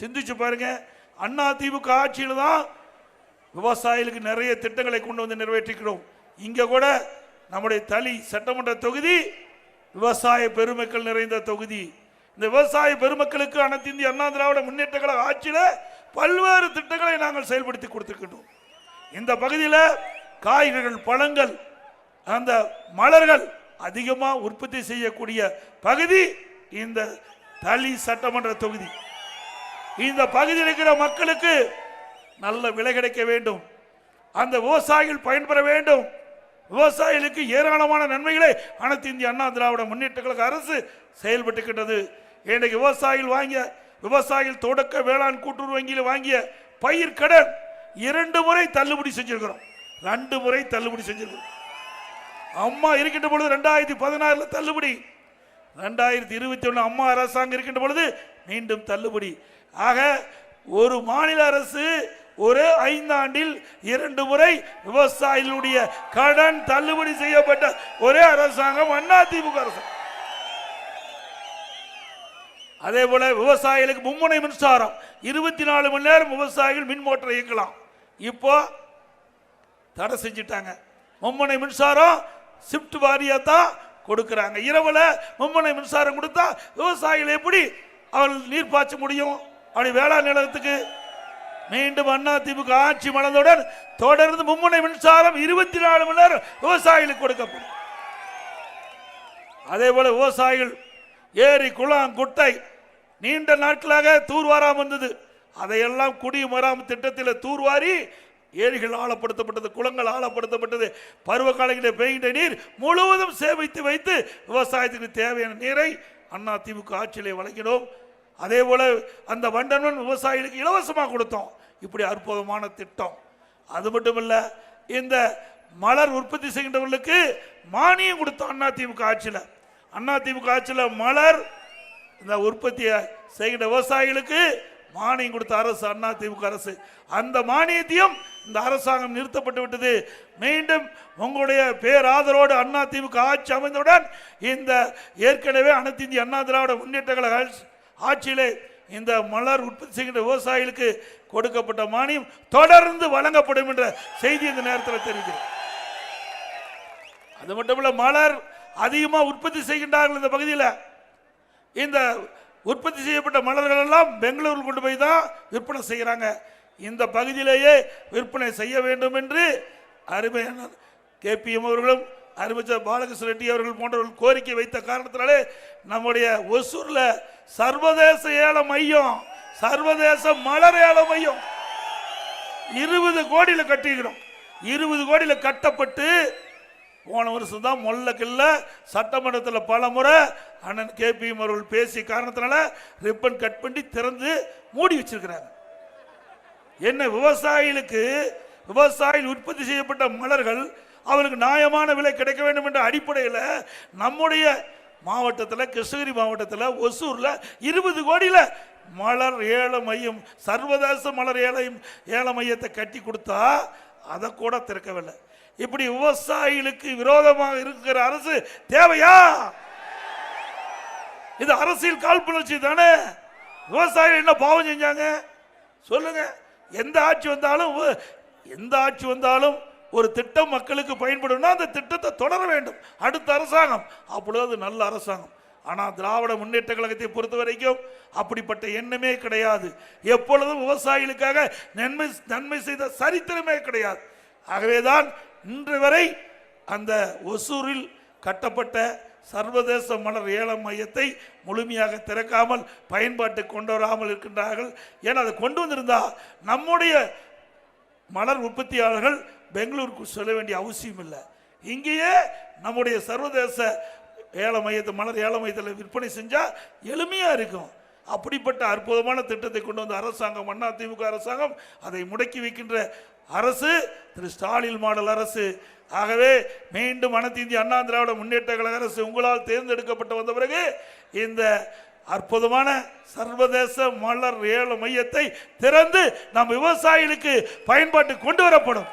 சிந்திச்சு பாருங்க. அண்ணா திமுக ஆட்சியில் தான் விவசாயிகளுக்கு நிறைய திட்டங்களை கொண்டு வந்து நிறைவேற்றிக்கிறோம். இங்க கூட நம்முடைய தளி சட்டமன்ற தொகுதி விவசாய பெருமக்கள் நிறைந்த தொகுதி. இந்த விவசாய பெருமக்களுக்கு அனைத்து இந்திய அண்ணா திராவிட முன்னேற்ற கழக ஆட்சியில் பல்வேறு திட்டங்களை நாங்கள் செயல்படுத்தி கொடுத்துருக்கின்றோம் இந்த பகுதியில் காய்கறிகள் பழங்கள் அந்த மலர்கள் அதிகமாக உற்பத்தி செய்யக்கூடிய பகுதி இந்த தளி சட்டமன்ற தொகுதி. இந்த பகுதியில் இருக்கிற மக்களுக்கு நல்ல விலை கிடைக்க வேண்டும். அந்த விவசாயிகள் பயன்பெற வேண்டும். விவசாயிகளுக்கு ஏராளமான நன்மைகளை அனைத்து இந்திய அண்ணா திராவிட முன்னேற்ற கழக அரசு செயல்பட்டுக்கின்றது இன்றைக்கு விவசாயிகள் வாங்கிய விவசாயிகள் தொடக்க வேளாண் கூட்டுறவு வங்கியில் வாங்கிய பயிர் கடன் இரண்டு முறை தள்ளுபடி செஞ்சிருக்கிறோம். ரெண்டு முறை தள்ளுபடி செஞ்சிருக்கிறோம். அம்மா இருக்கின்ற பொழுது ரெண்டாயிரத்தி பதினாறுல தள்ளுபடி. ரெண்டாயிரத்தி இருபத்தி ஒன்று அம்மா அரசாங்கம் இருக்கின்ற பொழுது மீண்டும் தள்ளுபடி. ஆக ஒரு மாநில அரசு ஒரு ஐந்தாண்டில் இரண்டு முறை விவசாயிகளுடைய கடன் தள்ளுபடி செய்யப்பட்ட ஒரே அரசாங்கம் அண்ணா திமுக அரசாங்கம் அதே போல விவசாயிகளுக்கு மும்முனை மின்சாரம். இருபத்தி நாலு மணி நேரம் விவசாயிகள் மின் மோட்டரை இயக்கலாம். இப்போ தடை செஞ்சிட்டாங்க. மும்முனை மின்சாரம் ஷிஃப்ட் வாரியா தான் கொடுக்குறாங்க. இரவுல மும்முனை மின்சாரம் கொடுத்தா விவசாயிகள் எப்படி அவர்கள் நீர் பாய்ச்ச முடியும்? அப்படி வேளாண் நிலத்துக்கு மீண்டும் அண்ணா திமுக ஆட்சி மலர்ந்தவுடன் தொடர்ந்து மும்முனை மின்சாரம் இருபத்தி நாலு மணி நேரம் விவசாயிகளுக்கு கொடுக்கப்படும். அதே போல விவசாயிகள் ஏரி குளம் குட்டை நீண்ட நாட்களாக தூர்வாராம இருந்தது. அதையெல்லாம் குடிமராம திட்டத்தில் தூர்வாரி ஏரிகள் ஆழப்படுத்தப்பட்டது குளங்கள் ஆழப்படுத்தப்பட்டது. பருவ காலங்களில் பெய்கின்ற நீர் முழுவதும் சேமித்து வைத்து விவசாயத்துக்கு தேவையான நீரை அண்ணா திமுக ஆட்சியிலே வழங்கினோம். அதே போல் அந்த வண்டனன் விவசாயிகளுக்கு இலவசமாக கொடுத்தோம். இப்படி அற்புதமான திட்டம். அது மட்டும் இல்லை இந்த மலர் உற்பத்தி செய்கின்றவர்களுக்கு மானியம் கொடுத்தோம் அண்ணா ஆட்சியில். அண்ணா ஆட்சியில் மலர் இந்த உற்பத்தியை செய்கின்ற விவசாயிகளுக்கு மானியம் கொடுத்த அரசு அண்ணா திமுக அரசு. அந்த மானியத்தையும் இந்த அரசாங்கம் நிறுத்தப்பட்டு விட்டது. மீண்டும் உங்களுடைய பேராதரோடு அண்ணா திமுக ஆட்சி அமைந்தவுடன் இந்த ஏற்கனவே அனைத்து இந்திய அண்ணா திராவிட முன்னேற்ற கழக ஆட்சியிலே இந்த மலர் உற்பத்தி செய்கின்ற விவசாயிகளுக்கு கொடுக்கப்பட்ட மானியம் தொடர்ந்து வழங்கப்படும் என்ற செய்தி இந்த நேரத்தில் தெரிவிக்கிறேன். அது மட்டுமல்ல மலர் அதிகமாக உற்பத்தி செய்கின்றார்கள் இந்த பகுதியில். இந்த உற்பத்தி செய்யப்பட்ட மலர்கள் எல்லாம் பெங்களூர் கொண்டு போய் தான் விற்பனை செய்கிறாங்க இந்த பகுதியிலேயே விற்பனை செய்ய வேண்டும் என்று அருமையான கேபிஎம் அவர்களும் அறிவிச்சர் பாலகிருஷ்ண ரெட்டி அவர்கள் போன்றவர்கள் கோரிக்கை வைத்த காரணத்தினாலே நம்முடைய ஒசூரில் சர்வதேச ஏல மையம் சர்வதேச மலர் ஏல மையம். இருபது கோடியில் கட்டிக்கிறோம் இருபது கோடியில் கட்டப்பட்டு போன வருஷம் தான் மொல்லக்கில்ல சட்டமன்றத்தில் பல முறை அண்ணன் கேபிஎம் அவர்கள் பேசிய காரணத்தினால ரிப்பன் கட் பண்ணி திறந்து மூடி வச்சிருக்கிறாங்க. என்ன விவசாயிகளுக்கு விவசாயிகள் உற்பத்தி செய்யப்பட்ட மலர்கள் அவருக்கு நியாயமான விலை கிடைக்க வேண்டும் என்ற அடிப்படையில் நம்முடைய மாவட்டத்தில் கிருஷ்ணகிரி மாவட்டத்தில் ஒசூரில் இருபது கோடியில் மலர் ஏல மையம் சர்வதேச மலர் ஏழையும் ஏல மையத்தை கட்டி கொடுத்தா அதை கூட திறக்கவில்லை. இப்படி விவசாயிகளுக்கு விரோதமாக இருக்கிற அரசு தேவையா? இது அரசியல் காழ்ப்புணர்ச்சி தானே? விவசாயிகள் என்ன பாவம் செஞ்சாங்க? சொல்லுங்க. எந்த ஆட்சி வந்தாலும் எந்த ஆட்சி வந்தாலும் ஒரு திட்டம் மக்களுக்கு பயன்படும்னா அந்த திட்டத்தை தொடர வேண்டும். அடுத்த அரசாங்கம். அப்பொழுது நல்ல அரசாங்கம். ஆனால் திராவிட முன்னேற்ற கழகத்தை பொறுத்த வரைக்கும் அப்படிப்பட்ட எண்ணமே கிடையாது. எப்பொழுதும் விவசாயிகளுக்காக நன்மை நன்மை செய்த சரித்திரமே கிடையாது. ஆகவேதான் இன்று வரை அந்த ஒசூரில் கட்டப்பட்ட சர்வதேச மலர் ஏலம் மையத்தை முழுமையாக திறக்காமல் பயன்பாட்டு கொண்டு வராமல் இருக்கின்றார்கள். ஏன்னா அதை கொண்டு வந்திருந்தால் நம்முடைய மலர் உற்பத்தியாளர்கள் பெங்களூருக்கு செல்ல வேண்டிய அவசியம் இல்லை. இங்கேயே நம்முடைய சர்வதேச ஏல மையத்தை மலர் ஏல மையத்தில் விற்பனை செஞ்சால் எளிமையாக இருக்கும். அப்படிப்பட்ட அற்புதமான திட்டத்தை கொண்டு வந்த அரசாங்கம் அண்ணா திமுக அரசாங்கம் அதை முடக்கி வைக்கின்ற அரசு திரு ஸ்டாலின் மாடல் அரசு. ஆகவே மீண்டும் அனைத்து இந்திய அண்ணா திராவிட முன்னேற்ற கழக அரசு உங்களால் தேர்ந்தெடுக்கப்பட்டு வந்த பிறகு இந்த அற்புதமான சர்வதேச மலர் ஏல மையத்தை திறந்து நம் விவசாயிகளுக்கு பயன்பாட்டு கொண்டு வரப்படும்.